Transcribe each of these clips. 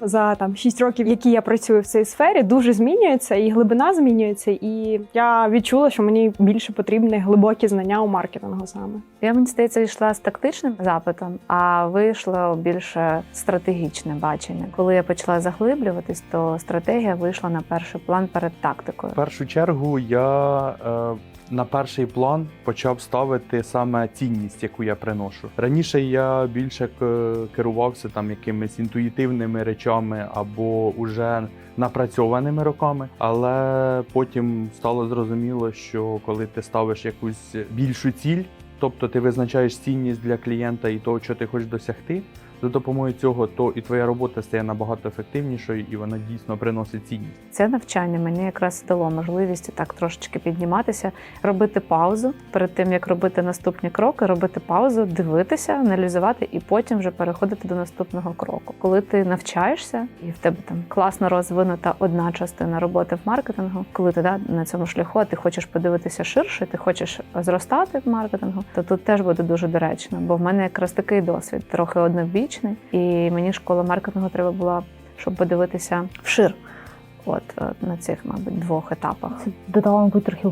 за там 6 років, які я працюю в цій сфері, дуже змінюється, і глибина змінюється. І я відчула, що мені більше потрібні глибокі знання у маркетингу саме. Я мені здається, йшла з тактичним запитом, а вийшло більше стратегічне бачення. Коли я почала заглиблюватись, то стратегія вийшла на перший план перед тактикою. В першу чергу я е, на перший план почав ставити саме цінність, яку я приношу. Раніше я більше керувався там якимись інтуїтивними речами або уже напрацьованими роками, але потім стало зрозуміло, що коли ти ставиш якусь більшу ціль, тобто ти визначаєш цінність для клієнта і того, що ти хочеш досягти. За допомогою цього, то і твоя робота стає набагато ефективнішою, і вона дійсно приносить цінність. Це навчання мені якраз дало можливість так трошечки підніматися, робити паузу перед тим, як робити наступні кроки, робити паузу, дивитися, аналізувати і потім вже переходити до наступного кроку. Коли ти навчаєшся, і в тебе там класно розвинута одна частина роботи в маркетингу, коли ти да, на цьому шляху, а ти хочеш подивитися ширше, ти хочеш зростати в маркетингу, то тут теж буде дуже доречно. Бо в мене якраз такий досвід, трохи однобічний, і мені школа маркетингу треба була, щоб подивитися вшир. От е, на цих, мабуть, двох етапах. Це додало, мабуть, трохи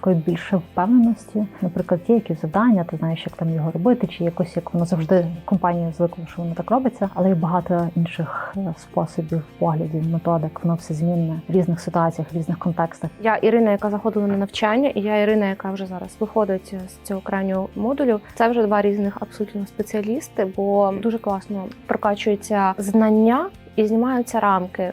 такої більше впевненості. Наприклад, є якісь завдання, ти знаєш, як там його робити, чи якось як воно завжди компанія звикла, що воно так робиться, але є багато інших е, способів, поглядів, методик. Воно все змінне в різних ситуаціях, в різних контекстах. Я Ірина, яка заходила на навчання, і я Ірина, яка вже зараз виходить з цього крайнього модулю. Це вже два різних абсолютно спеціалісти, бо дуже класно прокачуються знання і знімаються рамки.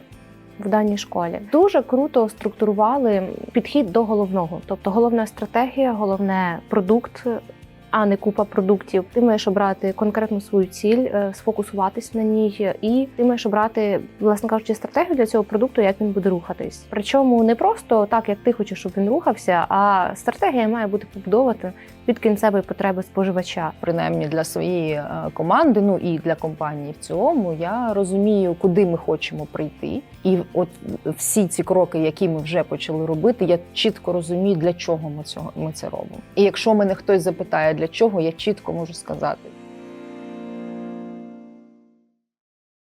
В даній школі. Дуже круто структурували підхід до головного, тобто головна стратегія, головне продукт, а не купа продуктів. Ти маєш обрати конкретну свою ціль, е, сфокусуватись на ній, і ти маєш обрати, власне кажучи, стратегію для цього продукту, як він буде рухатись. Причому не просто так, як ти хочеш, щоб він рухався, а стратегія має бути побудована під кінцевої потреби споживача. принаймні для своєї е, команди, ну і для компанії в цілому, я розумію, куди ми хочемо прийти. І от всі ці кроки, які ми вже почали робити, я чітко розумію, для чого ми цього ми це робимо. І якщо мене хтось запитає, для чого, я чітко можу сказати: